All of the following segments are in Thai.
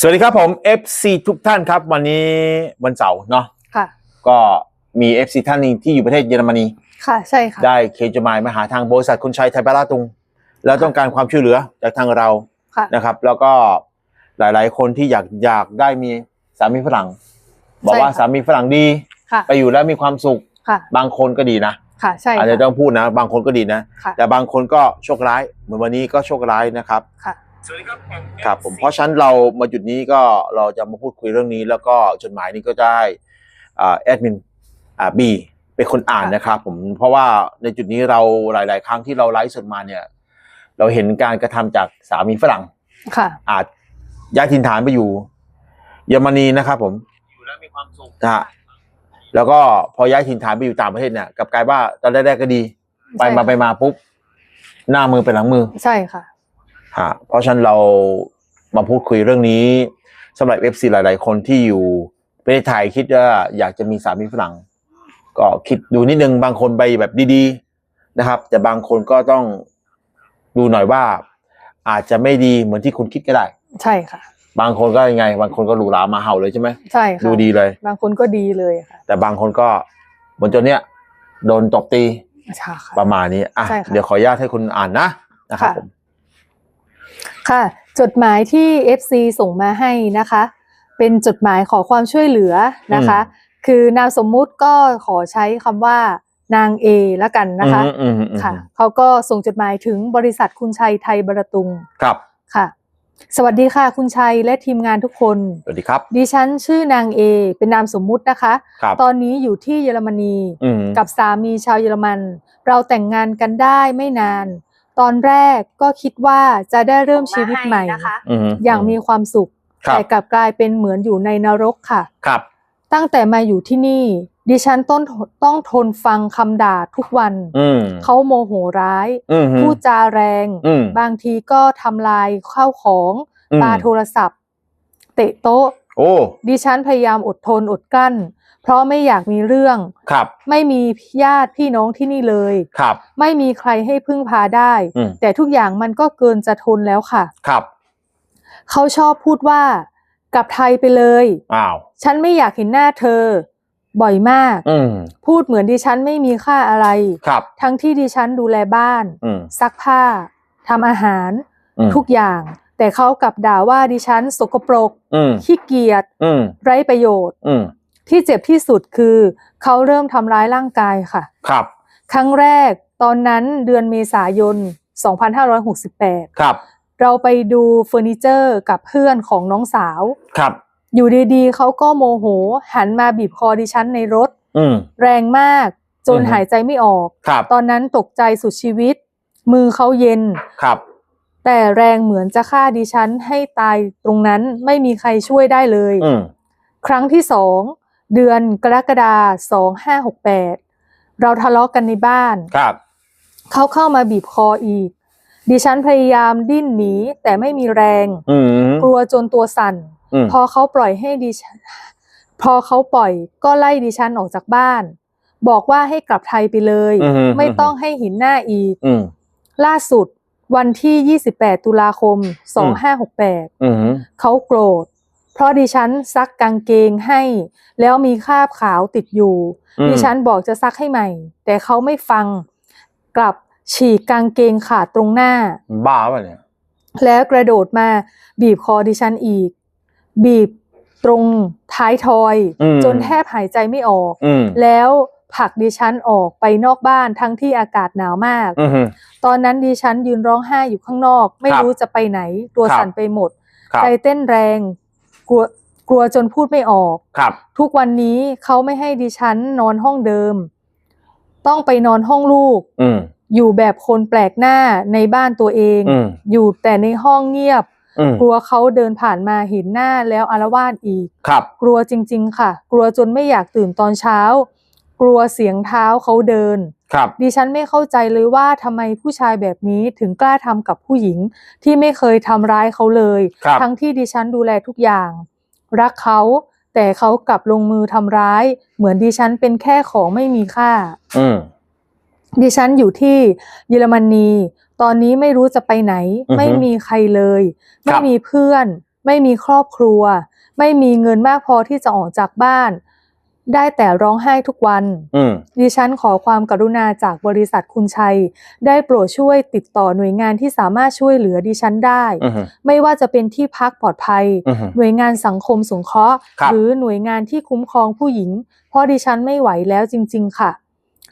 สวัสดีครับผม FC ทุกท่านครับ วันนี้วันเสาร์เนาะค่ะ ก็มี FC ท่านหนึงที่อยู่ประเทศเยอรมนี ค่ะใช่ค่ะ ได้เขียนจดหมายมาหาทางบริษัทคุณชัยไทยบาราตุง แล้วต้องการความช่วยเหลือจากทางเราค่ะ นะครับ แล้วก็หลายๆ คนที่อยากอยากได้มีสามีฝรั่ง บอกว่าใช่ค่ะ สามีฝรั่งดี ค่ะ ไปอยู่แล้วมีความสุขค่ะ บางคนก็ดีนะค่ะ ใช่อาจค่ะจะต้องพูดนะ บางคนก็ดีนะ ค่ะ แต่บางคนก็โชคร้าย เหมือนวันนี้ก็โชคร้ายนะครับ ค่ะ ครับผมเพราะฉะนั้นเรามาจุดนี้ก็เราจะมาพูดคุยเรื่องนี้ แล้วก็จดหมายนี้ก็ได้อ่าแอดมินอ่าบีเป็นคนอ่านค่ะนะครับผมเพราะว่าในจุดนี้เราหลาย ๆ ครั้งที่เราไลฟ์สดมาเนี่ย เราเห็นการกระทำจากสามีฝรั่งค่ะอาจย้ายถิ่นฐานไปอยู่เยอรมนีนะครับผมอยู่แล้วมีความสุขนะฮะแล้วก็พอย้ายถิ่นฐานไปอยู่ต่างประเทศเนี่ยกลับกลายว่าตอนแรกๆก็ดี ไปใช่มาค่ะไปมาปุ๊บหน้ามือเป็นหลังมือ ใช่ค่ะ ฮะเพราะฉะนั้นเรามาพูดคุยเรื่องนี้สำหรับ FC หลาย ๆ คนที่อยู่ประเทศไทยคิดว่าอยากจะมีสามีฝรั่ง ก็คิดดูนิดนึงบางคนไปแบบดี ๆ นะครับ แต่บางคนก็ต้องดูหน่อยว่า อาจจะไม่ดีเหมือนที่คุณคิดก็ได้ ใช่ค่ะ บางคนก็ยังไง บางคนก็หรูหรามาเห่าเลยใช่ไหมใช่ค่ะดูดีเลย บางคนก็ดีเลยค่ะ แต่บางคนก็เหมือนจนเนี้ยโดนตบตีใช่ค่ะประมาณนี้อะใช่ค่ะ เดี๋ยวขออนุญาตให้คุณอ่านนะนะครับค่ะ ผม ค่ะ จดหมายที่ FC ส่งมาให้นะคะ เป็นจดหมายขอความช่วยเหลือนะคะ คือนามสมมุติก็ขอใช้คำว่านางเอละกันนะคะอืมอืมอืมอืมค่ะเขาก็ส่งจดหมายถึงบริษัทคุณชัยไทยบรตุงครับค่ะ สวัสดีค่ะ คุณชัยและทีมงานทุกคน สวัสดีครับ ดิฉันชื่อนางเอเป็นนามสมมุตินะคะครับตอนนี้อยู่ที่เยอรมนีอืมกับสามีชาวเยอรมัน เราแต่งงานกันได้ไม่นาน ตอนแรกก็คิดว่าจะได้เริ่มชีวิตใหม่อืมอย่างมีความสุขครับแต่กลับกลายเป็นเหมือนอยู่ในนรกค่ะ ครับ ตั้งแต่มาอยู่ที่นี่ ดิฉันต้นต้องทนฟังคำด่าทุกวันอืมเขาโมโหร้ายอืมพูดจาแรงอืมบางทีก็ทำลายข้าวของอืมปาโทรศัพท์ เตะโต๊ะโอ้ดิฉันพยายามอดทนอดกลั้น เพราะไม่อยากมีเรื่องครับ ไม่มีญาติพี่น้องที่นี่เลยครับ ไม่มีใครให้พึ่งพาได้ อืม แต่ทุกอย่างมันก็เกินจะทนแล้วค่ะ ครับเขาชอบพูดว่ากลับไทยไปเลย อ้าว ฉันไม่อยากเห็นหน้าเธอ บ่อยมาก อืมพูดเหมือนดิฉันไม่มีค่าอะไร ครับ ทั้งที่ดิฉันดูแลบ้าน อืมซักผ้าทำอาหาร อืมทุกอย่าง แต่เขากลับด่าว่าดิฉันสกปรก อืมขี้เกียจ อืมไร้ประโยชน์ อืม ที่เจ็บที่สุดคือเขาเริ่มทำร้ายร่างกายค่ะ ครับ ครั้งแรกตอนนั้นเดือนเมษายน 2568 ครับ เราไปดูเฟอร์นิเจอร์กับเพื่อนของน้องสาว ครับ อยู่ดีๆเขาก็โมโห หันมาบีบคอดิฉันในรถ อืม แรงมากจนอือฮึ หายใจไม่ออก ครับ ตอนนั้นตกใจสุดชีวิต มือเขาเย็น ครับ แต่แรงเหมือนจะฆ่าดิฉันให้ตายตรงนั้นไม่มีใครช่วยได้เลย อืม ครั้งที่สอง เดือนกรกฎาสองห้าหกแปดเราทะเลาะกันในบ้านครับ เขาเข้ามาบีบคออีก ดิฉันพยายามดิ้นหนีแต่ไม่มีแรง อืม กลัวจนตัวสั่น อืม พอเขาปล่อยให้ดิฉัน พอเขาปล่อยก็ไล่ดิฉันออกจากบ้าน บอกว่าให้กลับไทยไปเลย อืมไม่ต้องให้เหินหน้าอีก อืม ล่าสุดวันที่ 28 ตุลาคม2568 อืม เขาโกรธ เพราะดิฉันซักกางเกงให้ แล้วมีคราบขาวติดอยู่ อืม ดิฉันบอกจะซักให้ใหม่ แต่เขาไม่ฟังกลับฉีกกางเกงขาดตรงหน้า บ้าป่ะเนี่ยแล้วกระโดดมาบีบคอดิฉันอีก บีบตรงท้ายทอย อืมจนแทบหายใจไม่ออก อืมแล้วผลักดิฉันออกไปนอกบ้านทั้งที่อากาศหนาวมาก อืม ตอนนั้นดิฉันยืนร้องไห้อยู่ข้างนอก ไม่ครับรู้จะไปไหน ตัวครับ สั่นไปหมด ครับ ใจเต้นแรง กลัวกลัวจนพูดไม่ออก ครับ ทุกวันนี้เขาไม่ให้ดิฉันนอนห้องเดิม ต้องไปนอนห้องลูก อืม อยู่แบบคนแปลกหน้าในบ้านตัวเอง อืม อยู่แต่ในห้องเงียบ อืมกลัวเขาเดินผ่านมาเห็นหน้าแล้วอารวาสอีก ครับ กลัวจริง ๆ ค่ะ กลัวจนไม่อยากตื่นตอนเช้า กลัวเสียงเท้าเขาเดิน ครับดิฉันไม่เข้าใจเลยว่าทำไมผู้ชายแบบนี้ถึงกล้าทำกับผู้หญิงที่ไม่เคยทำร้ายเขาเลย ครับ ทั้งที่ดิฉันดูแลทุกอย่าง รักเขาแต่เขากลับลงมือทำร้าย เหมือนดิฉันเป็นแค่ของไม่มีค่า อืม ดิฉันอยู่ที่เยอรมนี ตอนนี้ไม่รู้จะไปไหน อือฮึไม่มีใครเลย ครัไม่บ มีเพื่อน ไม่มีครอบครัว ไม่มีเงินมากพอที่จะออกจากบ้าน ได้แต่ร้องไห้ทุกวันอืมดิฉันขอความกรุณาจากบริษัทคุณชัย ได้โปรดช่วยติดต่อหน่วยงานที่สามารถช่วยเหลือดิฉันได้อืมไม่ว่าจะเป็นที่พักปลอดภัยอืมหน่วยงานสังคมสงเคราะห์ครับหรือหน่วยงานที่คุ้มครองผู้หญิง เพราะดิฉันไม่ไหวแล้วจริง ๆ ค่ะ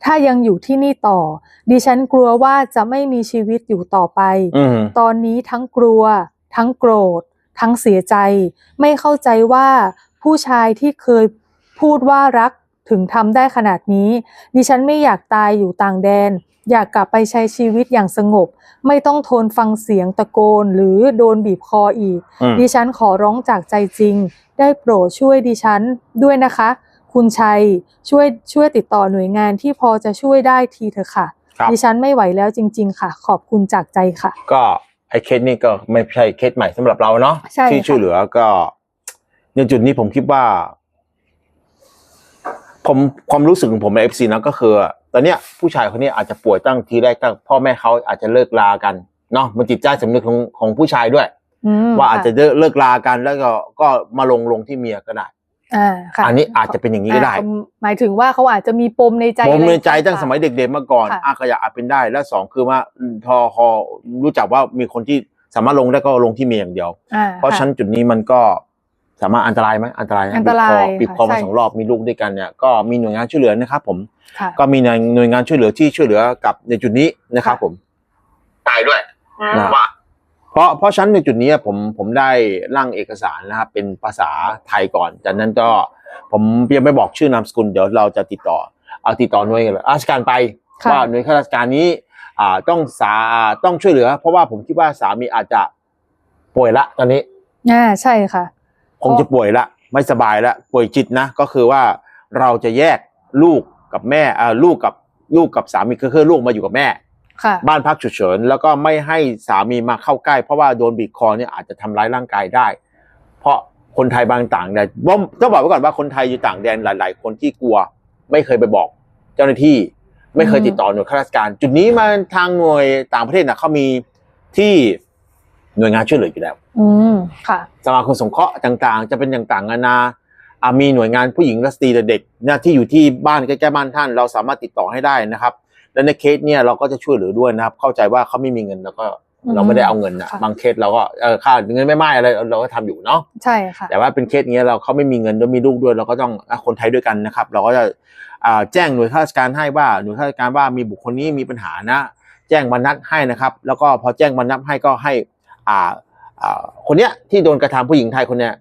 ถ้ายังอยู่ที่นี่ต่อ ดิฉันกลัวว่าจะไม่มีชีวิตอยู่ต่อไปอืมตอนนี้ทั้งกลัว ทั้งโกรธ ทั้งเสียใจ ไม่เข้าใจว่าผู้ชายที่เคย พูดว่ารักถึงทำได้ขนาดนี้ ดิฉันไม่อยากตายอยู่ต่างแดน อยากกลับไปใช้ชีวิตอย่างสงบ ไม่ต้องทนฟังเสียงตะโกน หรือโดนบีบคออีกอืมดิฉันขอร้องจากใจจริง ได้โปรดช่วยดิฉันด้วยนะคะ คุณชัยช่วยช่วยติดต่อหน่วยงานที่พอจะช่วยได้ทีเถอะค่ะครับดิฉันไม่ไหวแล้วจริง ๆ ค่ะ ขอบคุณจากใจค่ะ ก็ไอ้เคสนี้ก็ไม่ใช่เคสใหม่สำหรับเราเนาะใช่ที่ค่ะช่วยเหลือก็ในจุดนี้ผมคิดว่า ผมความรู้สึกของผมในเอฟซีนะก็คือ ตอนเนี้ยผู้ชายคนนี้อาจจะป่วยตั้งทีแรกตั้งพ่อแม่เขาอาจจะเลิกลากันเนาะมันจิตใจสำนึกของของผู้ชายด้วยอืมว่าอาจจะค่เลิกเลิกลากันแล้วก็ก็มาลงลงที่เมียก็ได้อ่าค่ะอันนี้อาจจะเป็นอย่างนี้ก็ได้อ่าหมายถึงว่าเขาอาจจะมีปมในใจผมในใจอะไรตั้งสมัยเด็กๆมาก่อนค่ะอาขยะอาจเป็นได้ และสองคือว่าพอพอรู้จักว่ามีคนที่สามารถลงได้ก็ลงที่เมียอย่างเดียวอ่าเพราะค่ชั้นจุดนี้มันก็ สามารถอันตรายไหมอันตรายะอันตรายบีบคอบีบคอค่ะมาใช่สองรอบมีลูกด้วยกันเนี่ยก็มีหน่วยงานช่วยเหลือนะครับ ผมค่ะก็มีหน่วยงานช่วยเหลือที่ช่วยเหลือกับในจุดนี้นะครับค่ะผมตายด้วยอ่านะว่าเพราะเพราะชั้นในจุดนี้ผมผมได้ร่างเอกสารนะครับเป็นภาษาไทยก่อน จากนั้นก็ผมยังไม่บอกชื่อนามสกุลเดี๋ยวเราจะติดต่อเอาติดต่อหน่วยราชการไปค่ะว่าหน่วยข้าราชการนี้อ่าต้องสาต้องช่วยเหลือ เพราะว่าผมคิดว่าสามีอาจจะป่วยละตอนนี้อ่าใช่ค่ะ คงจะป่วยละ ไม่สบายละป่วยจิตนะ ก็คือว่าเราจะแยกลูกกับแม่อ่าลูกกับลูกกับสามีคือคือลูกมาอยู่กับแม่ค่ะบ้านพักฉุกเฉินแล้วก็ไม่ให้สามีมาเข้าใกล้ เพราะว่าโดนบีบคอเนี่ยอาจจะทำร้ายร่างกายได้ เพราะคนไทยบางต่างแดนว่าต้องบอกไว้ก่อนว่าคนไทยอยู่ต่างแดนหลาย ๆ คนที่กลัว ไม่เคยไปบอก เจ้าหน้าที่ไม่เคยติดต่อหน่วยข้าราชการ จุดนี้มาทางหน่วยต่างประเทศนะเขามีที่ หน่วยงานช่วยเหลืออยู่แล้ว อืมค่ะสมาคมสงเคราะห์ต่างๆ จะเป็นต่างๆนานาอ่ามีหน่วยงานผู้หญิงและสตรีและเด็กเนี่ยที่อยู่ที่บ้านใกล้ๆบ้านท่าน เราสามารถติดต่อให้ได้นะครับ และในเคสเนี่ยเราก็จะช่วยเหลือด้วยนะครับ เข้าใจว่าเขาไม่มีเงินแล้วก็อืมเราไม่ได้เอาเงินนะค่ะบางเคสเราก็เออค่าเงินไม่ไม่อะไรเราก็ทำอยู่เนาะใช่ค่ะแต่ว่าเป็นเคสเนี้ยเราเขาไม่มีเงินด้วยมีลูกด้วยเราก็ต้องอะคนไทยด้วยกันนะครับ เราก็จะอ่าแจ้งหน่วยข้าราชการให้ว่าหน่วยข้าราชการว่ามีบุคคลนี้มีปัญหานะ แจ้งบรรนัดให้นะครับ แล้วก็พอแจ้งบรรนัดให้ก็ให้ อ่าอ่าคนเนี้ยที่โดนกระทำผู้หญิงไทยคนเนี้ย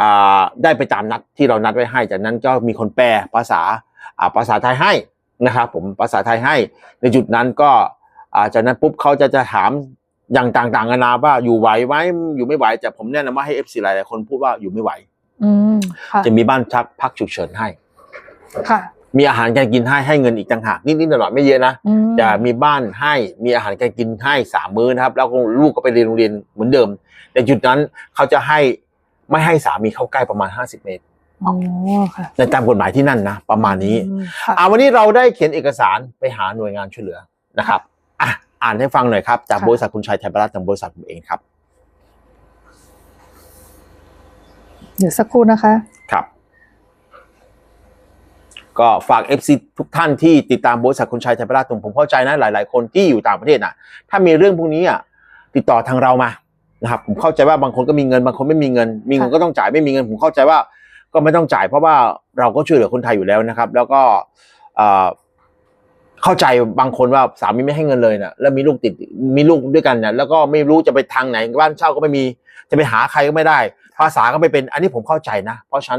อ่าได้ไปตามนัดที่เรานัดไว้ให้ จากนั้นก็มีคนแปลภาษาอ่าภาษาไทยให้นะครับผมภาษาไทยให้ในจุดนั้นก็อ่าจากนั้นปุ๊บเขาจะจะถามอย่างต่างๆนานาว่าอยู่ไหวไหมอยู่ไม่ไหวแต่ผมแนะนำว่าให้เอฟซีหลายๆคนพูดว่าอยู่ไม่ไหวอืมค่ะจะมีบ้านพักพักฉุกเฉินให้ค่ะ มีอาหารการกินให้ให้เงินอีกต่างหากนิดๆหน่อยๆไม่เยอะนะอืมจะมีบ้านให้มีอาหารการกินให้สามมื้อนะครับ แล้วก็ลูกก็ไปเรียนโรงเรียนเหมือนเดิม แต่จุดนั้นเขาจะให้ไม่ให้สามีเข้าใกล้ประมาณ50เมตรอ๋อค่ะในตามกฎหมายที่นั่นนะประมาณนี้อืมค่ะอ่าวันนี้เราได้เขียนเอกสารไปหาหน่วยงานช่วยเหลือนะครับอะอ่านให้ฟังหน่อยครับ จากค่ะบริษัทคุณชัยไทยประรัตน์จากบริษัทผมเองครับ เดี๋ยวสักครู่นะคะ ครับ ก็ฝาก FC ทุกท่านที่ติดตามบริษัทคุณชัยไทยประรัตน์ผมเข้าใจนะหลาย ๆ คนที่อยู่ต่างประเทศน่ะ ถ้ามีเรื่องพวกนี้อะติดต่อทางเรามานะครับผมเข้าใจว่าบางคนก็มีเงินบางคนไม่มีเงิน มีเงินก็ต้องจ่ายไม่มีเงิน ผมเข้าใจว่าก็ไม่ต้องจ่ายเพราะว่าเราก็ช่วยเหลือคนไทยอยู่แล้วนะครับ แล้วก็เข้าใจบางคนว่าสามีไม่ให้เงินเลยนะแล้วมีลูกติดมีลูกด้วยกันเนี่ยแล้วก็ไม่รู้จะไปทางไหนบ้านเช่าก็ไม่มีจะไปหาใครก็ไม่ได้ ภาษาก็ไม่เป็นอันนี้ผมเข้าใจนะ เพราะฉัน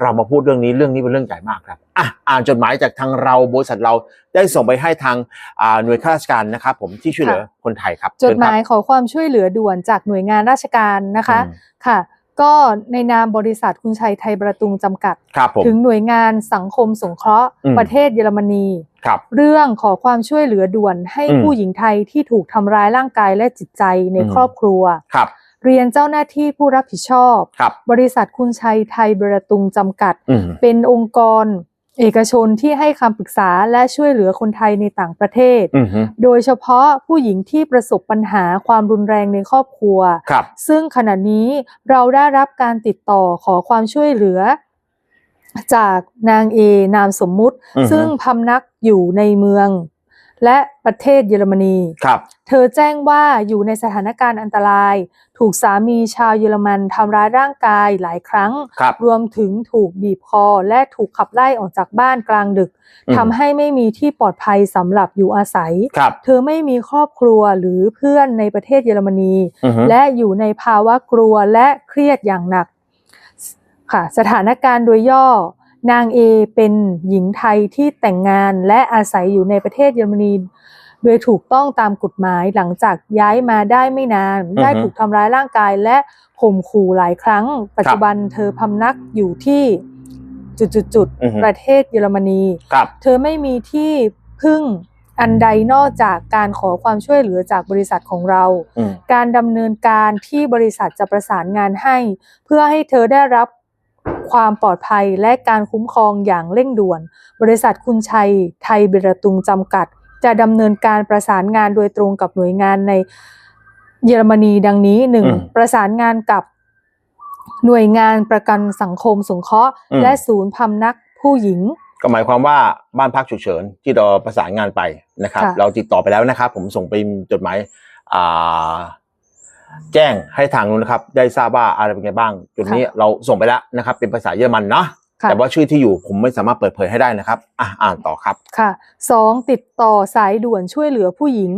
เรามาพูดเรื่องนี้เรื่องนี้เป็นเรื่องใหญ่มากครับอะอ่านจดหมายจากทางเราบริษัทเราได้ส่งไปให้ทางอ่าหน่วยข้าราชการนะครับผมที่ช่วยเหลือคนไทยครับ จดหมายขอความช่วยเหลือด่วนจากหน่วยงานราชการนะคะอืมค่ะก็ในนามบริษัทคุณชัยไทยประตุงจำกัดครับผมถึงหน่วยงานสังคมสงเคราะห์อืมประเทศเยอรมนีครับเรื่องขอความช่วยเหลือด่วนให้อืมผู้หญิงไทยที่ถูกทำร้ายร่างกายและจิตใจในอืมครอบครัวครับ เรียนเจ้าหน้าที่ผู้รับผิดชอบครับบริษัทคุณชัยไทยประตุงจำกัดอืมเป็นองค์กรเอกชนที่ให้คำปรึกษาและช่วยเหลือคนไทยในต่างประเทศอือฮึโดยเฉพาะผู้หญิงที่ประสบปัญหาความรุนแรงในครอบครัวครับซึ่งขณะนี้เราได้รับการติดต่อขอความช่วยเหลือ จากนางเอนามสมมุติอือฮึซึ่งพำนักอยู่ในเมืองและประเทศเยอรมนีครับเธอแจ้งว่าอยู่ในสถานการณ์อันตราย ถูกสามีชาวเยอรมันทำร้ายร่างกายหลายครั้งครับรวมถึงถูกบีบคอ และถูกขับไล่ออกจากบ้านกลางดึกอืมทำให้ไม่มีที่ปลอดภัยสำหรับอยู่อาศัยครับเธอไม่มีครอบครัวหรือเพื่อนในประเทศเยอรมนีอือฮึและอยู่ในภาวะกลัวและเครียดอย่างหนักค่ะ สถานการณ์โดยย่อนางเอเป็นหญิงไทยที่แต่งงานและอาศัยอยู่ในประเทศเยอรมนี โดยถูกต้องตามกฎหมายหลังจากย้ายมาได้ไม่นาน ได้ถูกทำร้ายร่างกายและข่มขู่หลายครั้ง ปัจจุบันเธอพำนักอยู่ที่จุดอือฮึๆๆประเทศเยอรมนีครับเธอไม่มีที่พึ่งอันใดนอกจากการขอความช่วยเหลือจากบริษัทของเราอืมการดำเนินการที่บริษัทจะประสานงานให้ เพื่อให้เธอได้รับความปลอดภัยและการคุ้มครองอย่างเร่งด่วน บริษัทคุณชัยไทยเบรตุงจำกัด จะดำเนินการประสานงานโดยตรงกับหน่วยงานในเยอรมนีดังนี้หนึ่งอืมประสานงานกับหน่วยงานประกันสังคมสงเคราะห์อืมและศูนย์พำนักผู้หญิง ก็หมายความว่าบ้านพักฉุกเฉินที่เราประสานงานไปนะครับค่ะเราติดต่อไปแล้วนะครับ ผมส่งไปจดหมายอ่าแจ้งให้ทางนู้นนะครับ ได้ทราบว่าอะไรเป็นไงบ้างจุดนี้เราส่งไปแล้วนะครับ เป็นภาษาเยอรมันเนาะค่ะ แต่ว่าชื่อที่อยู่ผมไม่สามารถเปิดเผยให้ได้นะครับอะอ่านต่อครับค่ะสองติดต่อสายด่วนช่วยเหลือผู้หญิง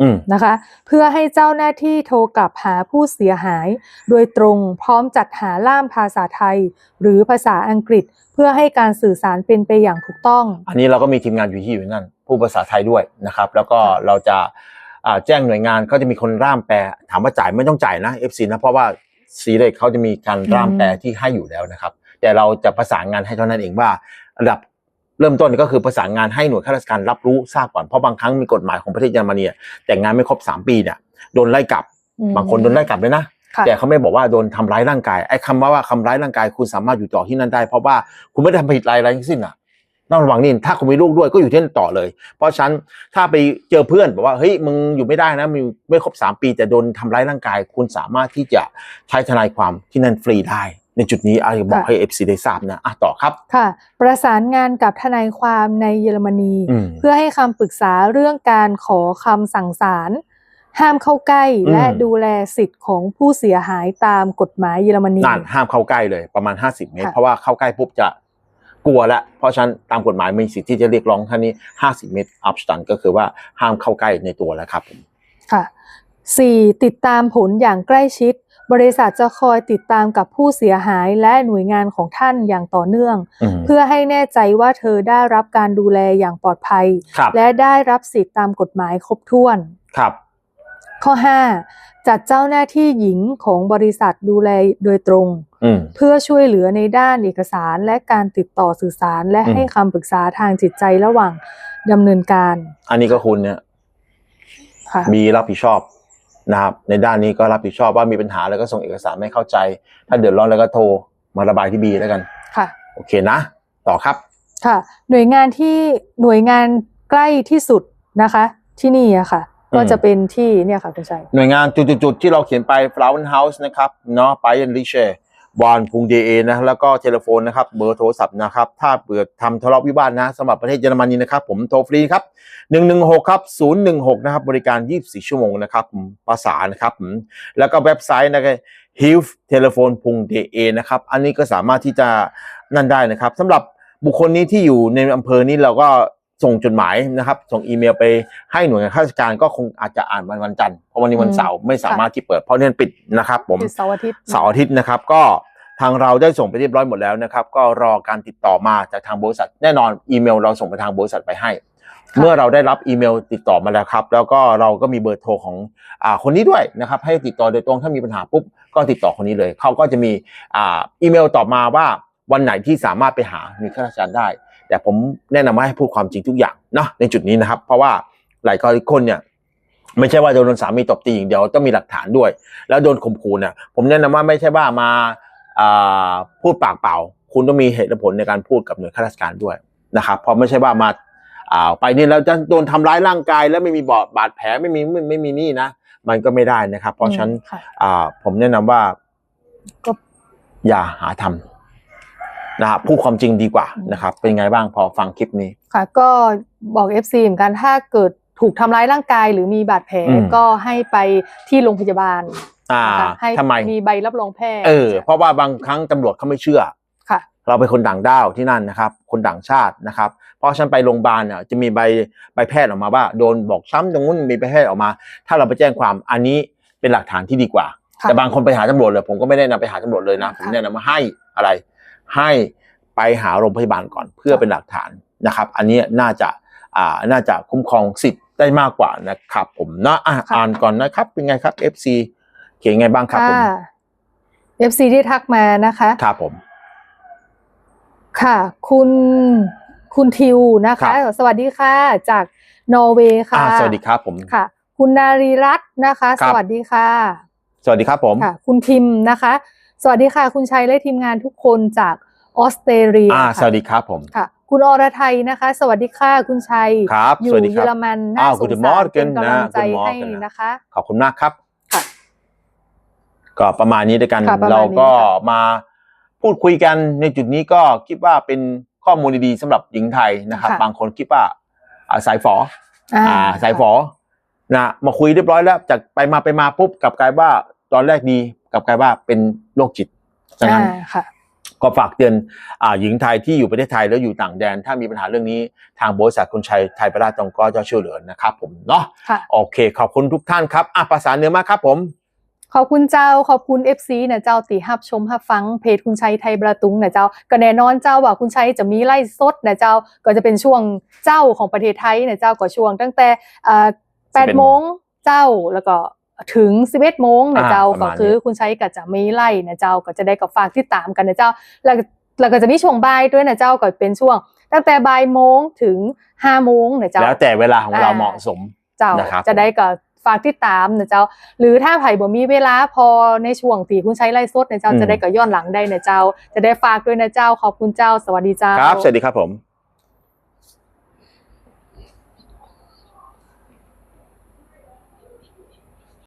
อืมนะคะ เพื่อให้เจ้าหน้าที่โทรกลับหาผู้เสียหาย โดยตรงพร้อมจัดหาล่ามภาษาไทย หรือภาษาอังกฤษ เพื่อให้การสื่อสารเป็นไปอย่างถูกต้อง อันนี้เราก็มีทีมงานอยู่ที่อยู่นั่นผู้ภาษาไทยด้วยนะครับ แล้วก็ค่ะเราจะอ่าแจ้งหน่วยงานก็จะมีคนร่ามแปล ถามว่าจ่ายไม่ต้องจ่ายนะ FC นะเพราะว่าซีเรกเขาจะมีการร่ามแปลที่ให้อยู่แล้วนะครับ แต่เราจะประสานงานให้เท่านั้นเองว่าระดับเริ่มต้นก็คือประสานงานให้หน่วยข้าราชการรับรู้ทราบก่อนเพราะบางครั้งมีกฎหมายของประเทศเยอรมนีอะแต่งงานไม่ครบ 3 ปีเนี่ยโดนไล่กลับอืมบางคนโดนไล่กลับเลยนะค่ะแต่เขาไม่บอกว่าโดนทำร้ายร่างกายไอ้คำว่าว่าทำร้ายร่างกายคุณสามารถอยู่ต่อที่นั่นได้ เพราะว่าคุณไม่ได้ทำผิดอะไรอะไรทั้งสิ้นอะต้องระวังนี่ถ้าคุณมีลูกด้วยก็อยู่ที่นั่นต่อเลย เพราะฉะนั้นถ้าไปเจอเพื่อนบอกว่าเฮ้ยมึงอยู่ไม่ได้นะมึงไม่ครบสามปีแต่โดนทำร้ายร่างกาย คุณสามารถที่จะใช้ทนายความที่นั่นฟรีได้ ในจุดนี้อาจจะบอกให้เอฟซีได้ทราบนะอะต่อครับค่ะ ประสานงานกับทนายความในเยอรมนีอืมเพื่อให้คำปรึกษาเรื่องการขอคำสั่งศาลห้ามเข้าใกล้อืมและดูแลสิทธิ์ของผู้เสียหายตามกฎหมายเยอรมนีนั่นห้ามเข้าใกล้เลยประมาณ 50 เมตรค่ะเพราะว่าเข้าใกล้ปุ๊บจะกลัวละเพราะฉะนั้นตามกฎหมายมีสิทธิ์ที่จะเรียกร้องท่านนี้ 50 เมตรอัพสตันก็คือว่าห้ามเข้าใกล้ในตัวแล้วครับผมค่ะ 4. ติดตามผลอย่างใกล้ชิด บริษัทจะคอยติดตามกับผู้เสียหายและหน่วยงานของท่านอย่างต่อเนื่องอืมเพื่อให้แน่ใจว่าเธอได้รับการดูแลอย่างปลอดภัยครับและได้รับสิทธิตามกฎหมายครบถ้วนครับ ข้อ 5. จัดเจ้าหน้าที่หญิงของบริษัทดูแลโดยตรงอืมเพื่อช่วยเหลือในด้านเอกสารและการติดต่อสื่อสาร และอืมให้คำปรึกษาทางจิตใจระหว่างดำเนินการ อันนี้ก็คุณเนี่ยค่ะมีรับผิดชอบ นะครับในด้านนี้ก็รับผิดชอบว่ามีปัญหาแล้วก็ส่งเอกสารไม่เข้าใจ ถ้าเดือดร้อนแล้วก็โทรมาระบายที่บีแล้วกันค่ะโอเคนะ ต่อครับค่ะ หน่วยงานที่หน่วยงานใกล้ที่สุดนะคะ ที่นี่อะค่ะ ก็จะเป็นที่เนี่ยค่ะคุณชัยหน่วยงานจุดๆๆที่เราเขียนไป Flower House นะครับเนาะไปยันริเช วานพุงเดเอนะแล้วก็เทเลโฟนนะครับเบอร์โทรศัพท์นะครับ ถ้าเปิดทำทะเลาะวิวาทนะสำหรับประเทศเยอรมนีนะครับ ผมโทรฟรีครับ 116 ครับ 016 นะครับ บริการ 24 ชั่วโมงนะครับภาษานะครับ แล้วก็เว็บไซต์นะครับ h i l f t e l e p h o n e de นะครับ อันนี้ก็สามารถที่จะนั่นได้นะครับสำหรับบุคคลนี้ที่อยู่ในอำเภอนี้เราก็ ส่งจดหมายนะครับ ส่งอีเมลไปให้หน่วยงานข้าราชการก็คงอาจจะอ่านวันวันจันทร์เพราะวันนี้วันเสาร์ไม่สามารถที่เปิดเพราะเนี่ยปิดนะครับ ผมเสาร์อาทิตย์เสาร์อาทิตย์นะครับ ก็ทางเราได้ส่งไปเรียบร้อยหมดแล้วนะครับ ก็รอการติดต่อมาจากทางบริษัท แน่นอนอีเมลเราส่งไปทางบริษัทไปให้ค่ะเมื่อเราได้รับอีเมลติดต่อมาแล้วครับ แล้วก็เราก็มีเบอร์โทรของอ่าคนนี้ด้วยนะครับ ให้ติดต่อโดยตรงถ้ามีปัญหาปุ๊บก็ติดต่อคนนี้เลยเขาก็จะมีอ่าอีเมลตอบมาว่าวันไหนที่สามารถไปหาหน่วยข้าราชการได้ แต่ผมแนะนำว่าให้พูดความจริงทุกอย่างเนาะในจุดนี้นะครับ เพราะว่าหลายคนเนี่ยไม่ใช่ว่าโดนสามีตบตีอย่างเดียวต้องมีหลักฐานด้วย แล้วโดนข่มขู่เนี่ยผมแนะนำว่าไม่ใช่ว่ามาอ่าพูดปากเปล่า คุณต้องมีเหตุและผลในการพูดกับหน่วยข้าราชการด้วยนะครับเพราะไม่ใช่ว่ามาอ่าไปนี่แล้วจะโดนทำร้ายร่างกาย แล้วไม่มีบาดบาดแผลไม่มีไม่ไม่มีนี่นะ มันก็ไม่ได้นะครับ เพราะฉะนั้นอืมค่ะอ่าผมแนะนำว่าก็อย่าหาทำ นะครับพูดความจริงดีกว่านะครับ เป็นไงบ้างพอฟังคลิปนี้ค่ะ ก็บอก FC เหมือนกันถ้าเกิดถูกทำร้ายร่างกายหรือมีบาดแผลอืมก็ให้ไปที่โรงพยาบาลอ่านะคะให้ทำไมมีใบรับรองแพทย์เออเพราะว่าบางครั้งตำรวจเขาไม่เชื่อค่ะ เราเป็นคนต่างด้าวที่นั่นนะครับ คนต่างชาตินะครับ เพราะฉะนันไปโรงพยาบาลเนี่ยจะมีใบใบแพทย์ออกมาว่า โดนบอกช้ำตรงนู้นมีใบแพทย์ออกมา ถ้าเราไปแจ้งความอันนี้เป็นหลักฐานที่ดีกว่าค่ะแต่บางคนไปหาตำรวจเลย ผมก็ไม่ได้นำไปหาตำรวจเลยนะค่ะผมแนะนำว่าให้อะไร ให้ไปหาโรงพยาบาลก่อนเพื่อค่ะเป็นหลักฐานนะครับ อันนี้น่าจะอ่าน่าจะคุ้มครองสิทธิ์ได้มากกว่านะครับ ผมนะอะอ่านก่อนนะครับ เป็นไงครับ FC เขียนไงบ้างครับผมค่ะ FC ที่ทักมานะคะครับผม ค่ะ คุณคุณทิวนะครัคะบสวัสดีค่ะ จากนอร์เวย์ค่ะอ่าสวัสดีครับผมค่ะ คุณนารีรัตน์นะคะครัสบวัสดีค่ะ สวัสดีครับผมค่ะ คุณพิมพ์นะคะ สวัสดีค่ะ คุณชัยและทีมงานทุกคนจากออสเตรเลียอ่าค่ะสวัสดีครับผมค่ะ คุณอรไทยนะคะ สวัสดีค่ะ คุณชัยครับอยู่สวัสดีคเยรับอรมันน่าอ้าวสง Guten สาร Morgen เป็นกำลังใจนะ Guten ให้ Morgen นะคะ ขอบคุณมากครับค่ะก็ประมาณนี้ด้วยกันค่ะประมาณนี้เราก็ค่ะมาพูดคุยกันในจุดนี้ก็คิดว่าเป็นข้อมูลดีๆสำหรับหญิงไทยนะครับ บางคนคิดว่าอ่าสายฝออ่าอ่าสายฝอนะมาคุยเรียบร้อยแล้วจากไปมาไปมาปุ๊บกลับกลายว่าตอนแรกดี กลับกลายว่าเป็นโรคจิตฉะนั้นอ่าค่ะก็ฝากเตือนอ่าหญิงไทยที่อยู่ประเทศไทยแล้วอยู่ต่างแดน ถ้ามีปัญหาเรื่องนี้ทางบริษัทคุณชัยไทยประราชตรงก็จะช่วยเหลือนะครับผมเนาะค่ะโอเค ขอบคุณทุกท่านครับอะภาษาเหนือมาครับผมขอบคุณเจ้าขอบคุณ FC นะเจ้าตีฮับชมฮับฟังเพจคุณชัยไทยประตุงนะเจ้าก็แน่นอนเจ้าว่าคุณชัยจะมีไล่สดนะเจ้าก็จะเป็นช่วงเจ้าของประเทศไทยนะเจ้าก็ช่วงตั้งแต่เอ่อ11 8โมงเจ้าแล้วก็ ถึง11โมงนะเจ้าอ่าประก็มาณนี้คือคุณชัยก็จะมีไล่นะเจ้าก็จะได้กับฝากติดตามกันนะเจ้า แล้วแล้วก็จะมีช่วงบ่ายด้วยนะเจ้าก็เป็นช่วง ตั้งแต่บ่ายโมงถึง5โมงนะเจ้าแล้วแต่เวลาของเราอ่าเหมาะสมเจ้านะครับจะได้ก็ฝากติดตามนะเจ้า หรือถ้าไผ่บ่มีเวลาพอในช่วงที่คุณใช้ไล่สดนะเจ้าอืมจะได้ก็ย้อนหลังได้นะเจ้า จะได้ฝากด้วยนะเจ้าขอบคุณเจ้าสวัสดีเจ้าครับสวัสดีครับผม